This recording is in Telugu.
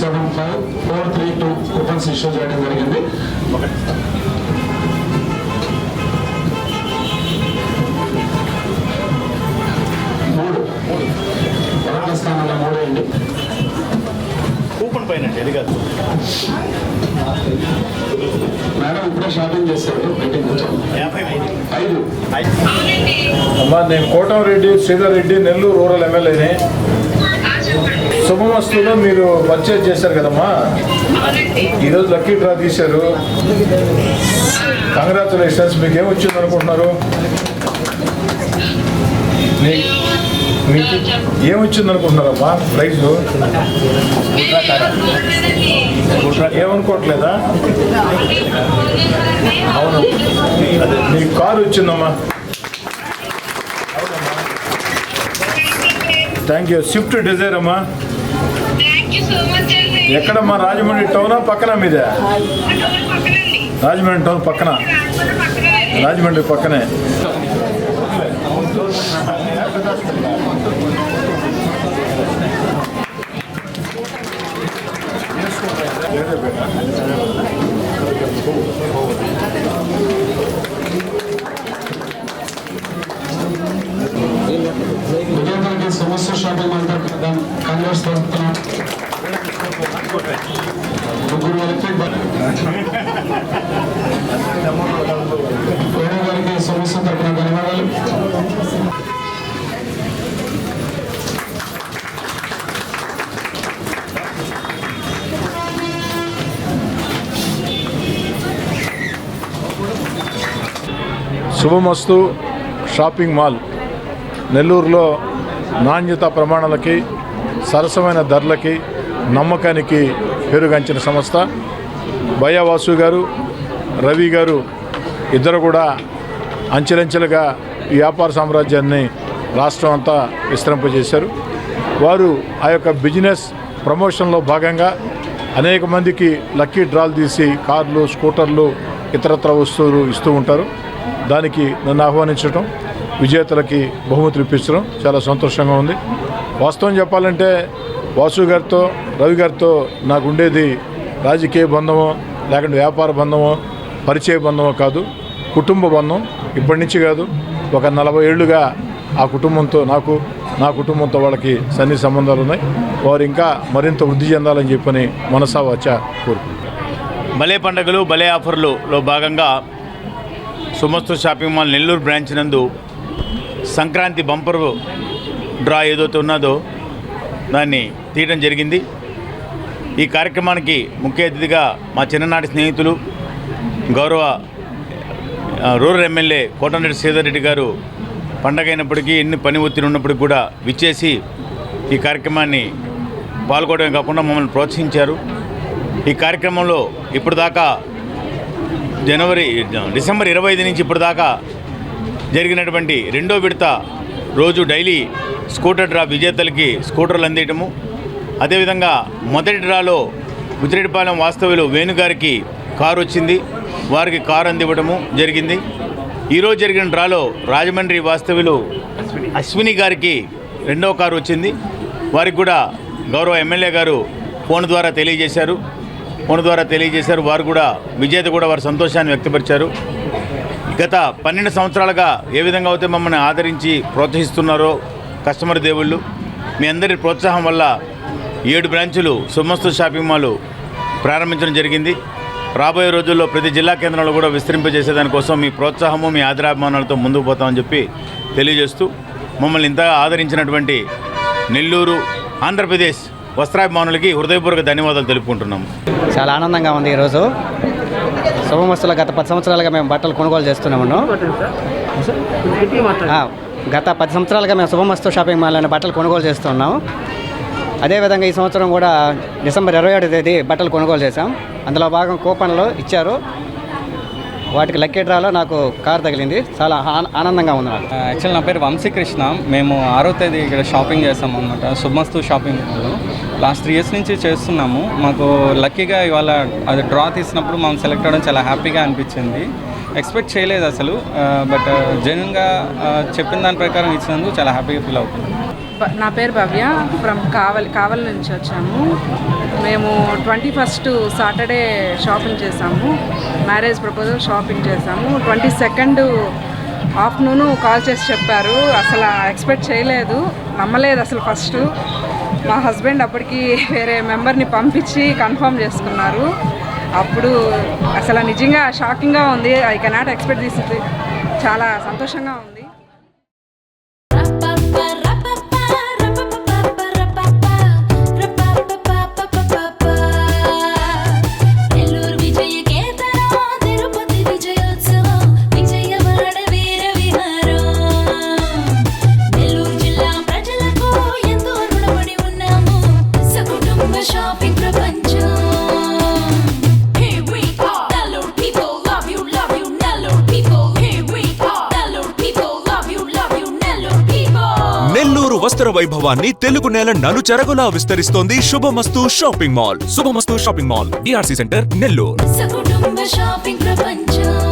Seven five four three two coupons issue చేయడం జరిగింది. మూడు. మొదటి స్థానంలో మూడు అండి. కూపన్ పైన అది కాదు. మేడం ఇప్పుడే షాపింగ్ మూడు. ఐదు. అమ్మా నేను కోటంరెడ్డి శ్రీధర్ రెడ్డి నెల్లూరు రూరల్ ఎమ్మెల్యేని. శుభమస్తులో మీరు పర్చేజ్ చేశారు కదమ్మా? ఈరోజు లక్కీ డ్రా తీశారు. కంగ్రాచులేషన్స్ మీకు ఏమొచ్చింది అనుకుంటున్నారు? మీ- మీకు ఏం అనుకుంటున్నారమ్మా? ప్రైజ్ ఏమనుకోవట్లేదా? అవును. మీకు కారు వచ్చిందమ్మా. థ్యాంక్ యూ స్విఫ్ట్ డిజైర్ అమ్మా థ్యాంక్ యూ సో మచ్ అండి ఎక్కడమ్మా రాజమండ్రి టౌనా పక్కన మీదే? రాజమండ్రి టౌన్ పక్కన. రాజమండ్రి పక్కనే. సమస్య షాపింగ్ మాల్ కాంగ్రెస్ తరఫున ముగ్గురు ఎలక్ట్రిక్ బ- వేణు గారికి సమస్య తరఫున ధన్యవాదాలు. శుభమస్తు షాపింగ్ మాల్ నెల్లూరులో నాణ్యత ప్రమాణాలకి సరసమైన ధరలకి నమ్మకానికి పెరుగంచిన సంస్థ. భయ్యవాసు గారు రవి గారు ఇద్దరు కూడా అంచెలంచెలుగా ఈ వ్యాపార సామ్రాజ్యాన్ని రాష్ట్రం అంతా విస్తరింపజేశారు. వారు ఆ యొక్క బిజినెస్ ప్రమోషన్లో భాగంగా అనేక మందికి లక్కీ డ్రాలు తీసి కార్లు స్కూటర్లు ఇతరత్ర వస్తువులు ఇస్తూ ఉంటారు. దానికి నన్ను ఆహ్వానించడం విజేతలకి బహుమతులు ఇప్పించడం చాలా సంతోషంగా ఉంది. వాస్తవం చెప్పాలంటే వాసు గారితో రవి గారితో నాకు ఉండేది రాజకీయ బంధమో లేకుంటే వ్యాపార బంధమో పరిచయ బంధమో కాదు. కుటుంబ బంధం ఇప్పటి నుంచి కాదు. ఒక నలభై ఏళ్ళుగా ఆ కుటుంబంతో నాకు నా కుటుంబంతో వాళ్ళకి సన్ని సంబంధాలు ఉన్నాయి. వారు ఇంకా మరింత వృద్ధి చెందాలని చెప్పని మనసా వచ్చా కోరుకుంటున్నాను. భలే పండుగలు భలే ఆఫర్లులో భాగంగా Sumasthu shopping mall Nellore branch నందు సంక్రాంతి బంపర్ డ్రా ఏదైతే ఉన్నదో దాన్ని తీయడం జరిగింది. ఈ కార్యక్రమానికి ముఖ్య అతిథిగా మా చిన్ననాటి స్నేహితులు గౌరవ రూరల్ ఎమ్మెల్యే కోటమిరెడ్డి శ్రీధర్ రెడ్డి గారు పండగ అయినప్పటికీ ఎన్ని పని ఒత్తిడి ఉన్నప్పటికీ కూడా విచ్చేసి ఈ కార్యక్రమాన్ని పాల్గొనడమే కాకుండా మమ్మల్ని ప్రోత్సహించారు. ఈ కార్యక్రమంలో ఇప్పుడు దాకా జనవరి డిసెంబర్ ఇరవై ఐదు నుంచి ఇప్పుడు దాకా జరిగినటువంటి రెండో విడత రోజు డైలీ స్కూటర్ డ్రా విజేతలకి స్కూటర్లు అందేయటము. అదేవిధంగా మొదటి డ్రాలో ఉజిరెడ్డిపాలెం వాస్తవ్యులు వేణుగారికి కారు వచ్చింది. వారికి కారు అందివ్వడము జరిగింది. ఈరోజు జరిగిన డ్రాలో రాజమండ్రి వాస్తవ్యులు అశ్విని గారికి రెండవ కారు వచ్చింది. వారికి కూడా గౌరవ ఎమ్మెల్యే గారు ఫోన్ ద్వారా తెలియజేశారు. ఫోన్ ద్వారా తెలియజేశారు. వారు కూడా విజేత కూడా వారి సంతోషాన్ని వ్యక్తపరిచారు. గత పన్నెండు సంవత్సరాలుగా ఏ విధంగా అయితే మమ్మల్ని ఆదరించి ప్రోత్సహిస్తున్నారో కస్టమర్ దేవుళ్ళు మీ అందరి ప్రోత్సాహం వల్ల ఏడు బ్రాంచులు సుమస్తు షాపింగ్ మాల్ ప్రారంభించడం జరిగింది. రాబోయే రోజుల్లో ప్రతి జిల్లా కేంద్రంలో కూడా విస్తరింపజేసేదానికోసం మీ ప్రోత్సాహము మీ ఆదరాభిమానాలతో ముందుకు పోతామని చెప్పి తెలియజేస్తూ మమ్మల్ని ఇంతగా ఆదరించినటువంటి నెల్లూరు ఆంధ్రప్రదేశ్ వస్త్రాభిమానులకి హృదయపూర్వక ధన్యవాదాలు తెలుపుకుంటున్నాము. చాలా ఆనందంగా ఉంది ఈరోజు. శుభమస్తుల గత పది సంవత్సరాలుగా మేము బట్టలు కొనుగోలు చేస్తున్నాము గత పది సంవత్సరాలుగా మేము శుభమస్తు షాపింగ్ మాల్ అనే బట్టలు కొనుగోలు చేస్తున్నాము అదేవిధంగా ఈ సంవత్సరం కూడా డిసెంబర్ ఇరవై ఏడు తేదీ బట్టలు కొనుగోలు చేశాం. అందులో భాగం కూపన్లు ఇచ్చారు. వాటికి లక్కీ డ్రాలో నాకు కారు తగిలింది. చాలా ఆన- ఆనందంగా ఉంది నాకు. యాక్చువల్ నా పేరు వంశీకృష్ణ. మేము ఆరో తేదీ ఇక్కడ షాపింగ్ చేస్తాం అనమాట శుభమస్తు షాపింగ్ మాల్లో లాస్ట్ త్రీ ఇయర్స్ నుంచి చేస్తున్నాము. మాకు లక్కీగా ఇవాళ అది డ్రా తీసినప్పుడు మనం సెలెక్ట్ అవ్వడం చాలా హ్యాపీగా అనిపించింది. ఎక్స్పెక్ట్ చేయలేదు అసలు బట్ జెన్యున్గా చెప్పిన దాని ప్రకారం ఇచ్చినందుకు చాలా హ్యాపీగా ఫీల్ అవుతుంది నా పేరు భవ్య. ఫ్రమ్ కావలి కావలి నుంచి వచ్చాము. మేము ట్వంటీ ఫస్ట్ సాటర్డే షాపింగ్ చేసాము. మ్యారేజ్ ప్రపోజల్ షాపింగ్ చేసాము. ట్వంటీ సెకండ్ ఆఫ్టర్నూన్ కాల్ చేసి చెప్పారు. అసలు ఎక్స్పెక్ట్ చేయలేదు. నమ్మలేదు అసలు ఫస్ట్. మా హస్బెండ్ అప్పటికి వేరే మెంబర్ని పంపించి కన్ఫర్మ్ చేసుకున్నారు. అప్పుడు అసలు నిజంగా షాకింగ్గా ఉంది. I cannot expect this. చాలా సంతోషంగా ఉంది. నెల్లూరు వస్త్ర వైభవాన్ని తెలుగు నేల నలుచెరగులా విస్తరిస్తోంది Subhamasthu shopping mall. Subhamasthu shopping mall DRC centre Nellore. ప్రపంచం.